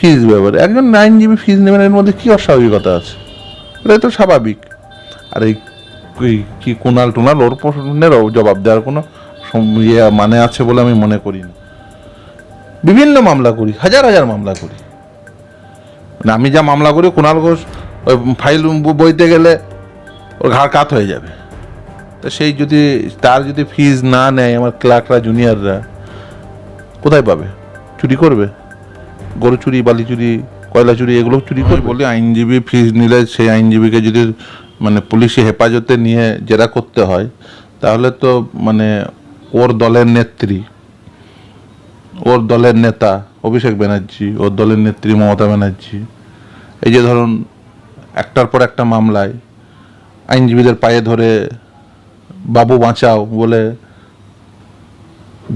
ফিজ ব্যাপারে একজন nine GB ফিজ নেবেন, এর মধ্যে কি অস্বাভাবিকতা আছে? এটাই তো স্বাভাবিক। আর, এই কি কোনাল টোনাল, ওর প্রশ্নেরও জবাব দেওয়ার কোনো ইয়ে মানে আছে বলে আমি মনে করি না। বিভিন্ন মামলা করি, হাজার হাজার মামলা করি। মানে আমি যা মামলা করি কুণাল ঘোষ, ওই ফাইল বইতে গেলে ওর ঘাড় কাত হয়ে যাবে। তো সেই যদি, তার যদি ফিজ না নেয়, আমার ক্লার্করা জুনিয়ররা কোথায় পাবে? চুরি করবে? গরু চুরি, বালি চুরি, কয়লা চুরি, এগুলো চুরি করবে। বলে আইনজীবী ফিজ নিলে সেই আইনজীবীকে যদি মানে পুলিশি হেফাজতে নিয়ে জেরা করতে হয়, তাহলে তো মানে ওর দলের নেত্রী, ওর দলের নেতা অভিষেক ব্যানার্জি, ওর দলের নেত্রী মমতা ব্যানার্জি। এই যে ধরুন, একটার পর একটা মামলায় আইনজীবীদের পায়ে ধরে বাবু বাঁচাও বলে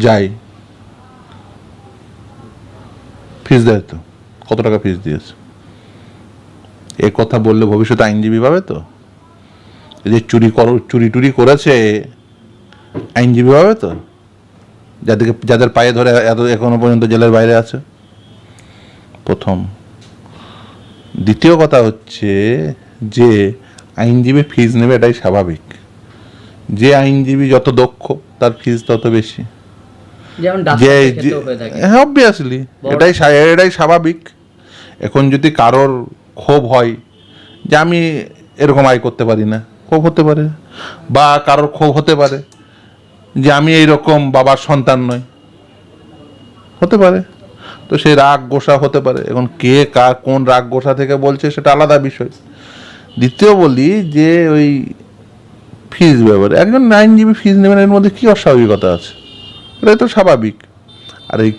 যায়। ফিস দেয় তো? কত টাকা ফিস দিয়েছে? এ কথা বললে ভবিষ্যতে আইনজীবী পাবে তো? যে চুরি কর, চুরি টুরি করেছে, আইনজীবী পাবে তো? যাদেরকে, যাদের পায়ে ধরে এত, এখনও পর্যন্ত জেলের বাইরে আছে। প্রথম। দ্বিতীয় কথা হচ্ছে যে আইনজীবী ফিজ নেবে এটাই স্বাভাবিক। যে আইনজীবী যত দক্ষ, তার ফিজ তত বেশি। যে হয়ে অবভিয়াসলি এটাই এটাই স্বাভাবিক। এখন যদি কারোর ক্ষোভ হয় যে আমি এরকম আয় করতে পারি না ক্ষোভ হতে পারে। বা কারোর ক্ষোভ হতে পারে যে আমি এই রকম বাবার সন্তান নই। হতে পারে। তো সেই রাগ গোসা হতে পারে। এখন কে কার কোন রাগ গোসা থেকে বলছে সেটা আলাদা বিষয়। দ্বিতীয় বলি যে ওই ফিজ ব্যাপারে। একজন আইনজীবী ফিজ নেবেন এর মধ্যে কি অস্বাভাবিকতা আছে? এটাই তো স্বাভাবিক। আর এই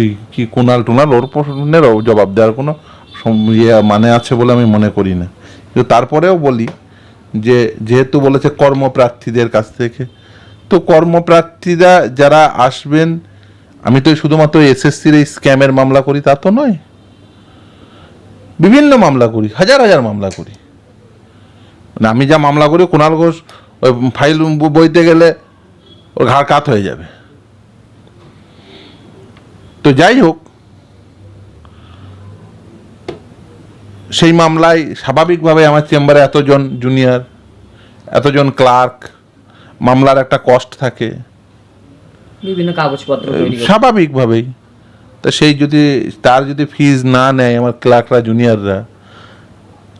এই কি কোনাল টোনাল ওর প্রশ্নেরও জবাব দেওয়ার কোনো ইয়ে মানে আছে বলে আমি মনে করি না। কিন্তু তারপরেও বলি যে, যেহেতু বলেছে কর্মপ্রার্থীদের কাছ থেকে, তো কর্মপ্রার্থীরা যারা আসবেন, আমি তো শুধুমাত্র এসএসসির এই স্ক্যামের মামলা করি, তা তো নয়। বিভিন্ন মামলা করি, হাজার হাজার মামলা করি। মানে আমি যা মামলা করি কুণাল ঘোষ ওই ফাইল বইতে গেলে ওর ঘাড় কাত হয়ে যাবে। তো যাই হোক সেই মামলায় স্বাভাবিকভাবে আমার চেম্বারে এতজন জুনিয়র এতজন ক্লার্ক মামলার একটা কস্ট থাকে। বিভিন্ন কাগজপত্র স্বাভাবিকভাবেই। তা সেই যদি তার যদি ফিজ না নেয় আমার ক্লার্করা জুনিয়ররা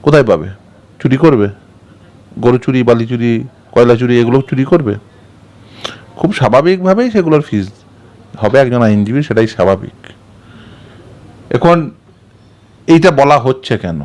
কোথায় পাবে? চুরি করবে? গরু চুরি বালি চুরি কয়লা চুরি এগুলো চুরি করবে? খুব স্বাভাবিকভাবেই সেগুলোর ফিজ হবে একজন আইনজীবী সেটাই স্বাভাবিক। এখন এইটা বলা হচ্ছে কেন?